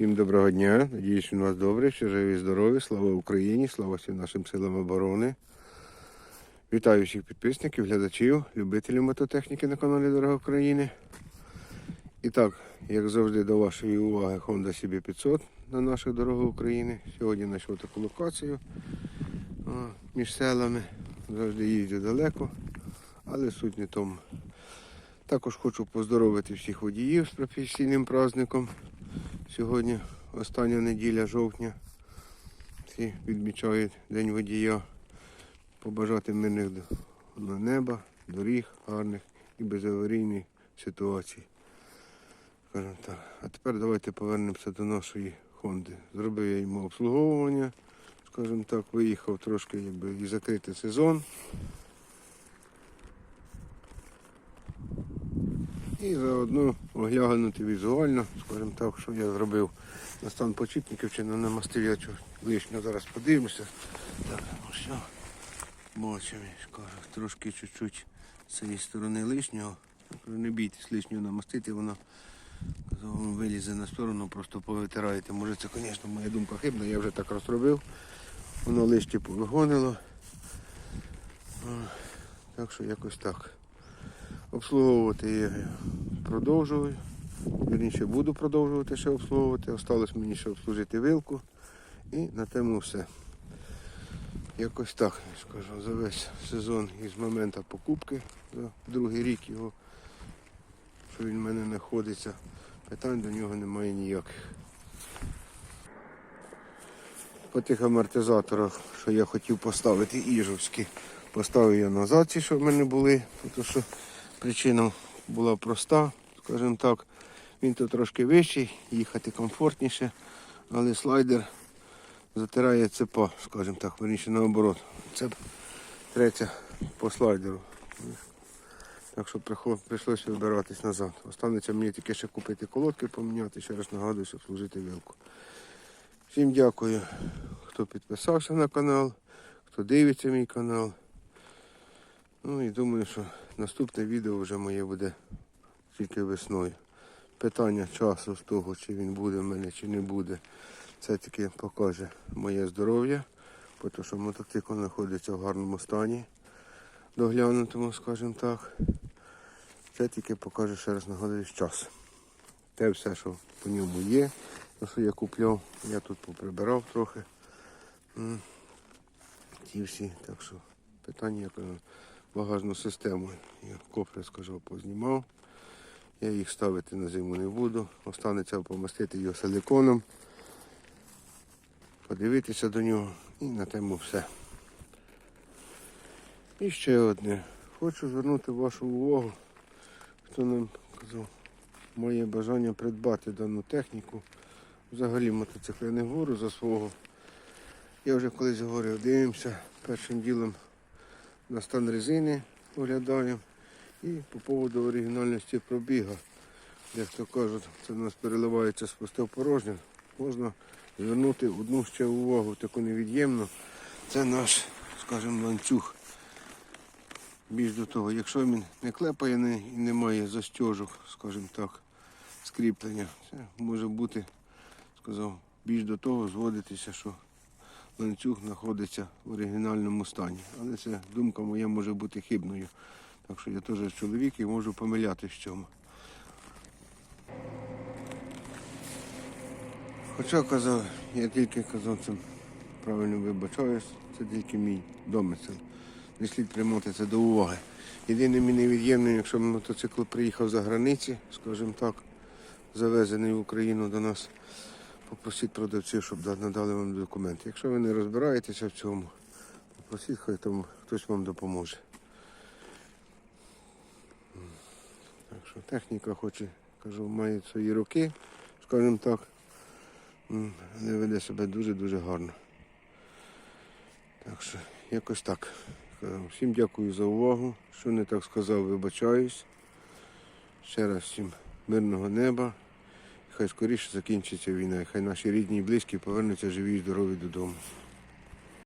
Всім доброго дня. Надіюсь, у вас добре, всі живі, здорові. Слава Україні, слава всім нашим силам оборони. Вітаю всіх підписників, глядачів, любителів мототехніки на каналі Дорога України. І так, як завжди, до вашої уваги Honda CB500 на наших дорогах України. Сьогодні знайшов таку локацію о, між селами. Завжди їздю далеко, але суть не тому. Також хочу поздоровити всіх водіїв з професійним праздником. Сьогодні остання неділя жовтня. Всі відмічають День водія. Побажати мирних на неба, доріг гарних і безаварійних ситуацій. Скажімо так. А тепер давайте повернемося до нашої Хонди. Зробив я йому обслуговування, скажімо так, виїхав трошки якби, і закрити сезон. І заодно оглянути візуально, скажімо так, що я зробив на стан почіпників чи на намастив я чого лишнього зараз подивимося. Так, ну що, бачимо, трошки чуть-чуть з цієї сторони лишнього. Не бійтесь лишнього намастити, воно вилізе на сторону, просто повитираєте. Може це, звісно, моя думка хибна, я вже так розробив. Воно лишки повигонило. Так що якось так. Обслуговувати я продовжую. Вірніше буду продовжувати ще обслуговувати. Осталось мені ще обслужити вилку. І на тему все. Якось так, скажу, за весь сезон із моменту покупки, за другий рік його, що він в мене знаходиться, питань до нього немає ніяких. По тих амортизаторах, що я хотів поставити іжовські, поставив я назад ці, що в мене були, тому що причина була проста, скажімо так. Він тут трошки вищий, їхати комфортніше, але слайдер затирає цепа, скажімо так, верніше наоборот. Цеп третя по слайдеру. Так що прийшлося вибиратись назад. Останеться мені тільки ще купити колодки, поміняти, ще раз нагадую, щоб служити вилку. Всім дякую, хто підписався на канал, хто дивиться мій канал. Ну і думаю, що наступне відео вже моє буде тільки весною. Питання часу з того, чи він буде в мене, чи не буде, це таки покаже моє здоров'я, тому що мотоцикл знаходиться в гарному стані, доглянутому, скажімо так. Це тільки покаже ще раз нагадую час. Те все, що по ньому є, те, що я купляв, я тут поприбирав трохи. Ті всі, так що питання як багажну систему. Я кофри, скажу, познімав. Я їх ставити на зиму не буду. Останеться помастити його силиконом, подивитися до нього і на тему все. І ще одне. Хочу звернути вашу увагу, хто нам казав, моє бажання придбати дану техніку. Взагалі мотоцикл я не говорю за свого. Я вже колись говорив, дивимося першим ділом на стан резини оглядаємо. І по поводу оригінальності пробіга, як то кажуть, це в нас переливається з пусте в. Можна звернути одну ще увагу, таку невід'ємну. Це наш, скажімо, ланцюг. Більш до того, якщо він не клепає не- і не має застежок, скажімо так, скріплення, це може бути, сказав, більш до того зводитися, що ланцюг знаходиться в оригінальному стані. Але це думка моя може бути хибною. Так що я теж чоловік і можу помилятися в цьому. Хоча казав, я тільки казав, це правильно вибачаюсь, це тільки мій домисел. Не слід приймати це до уваги. Єдине мій невід'ємним, якщо мотоцикл приїхав за границі, скажімо так, завезений в Україну до нас, попросіть продавців, щоб надали вам документи. Якщо ви не розбираєтеся в цьому, попросіть, хай там хтось вам допоможе. Так що техніка хоче, кажу, має свої роки, скажімо так. Але веде себе дуже-дуже гарно. Так що, якось так. Всім дякую за увагу. Що не так сказав, вибачаюсь. Ще раз всім мирного неба. Хай скоріше закінчиться війна, хай наші рідні і близькі повернуться живі і здорові додому.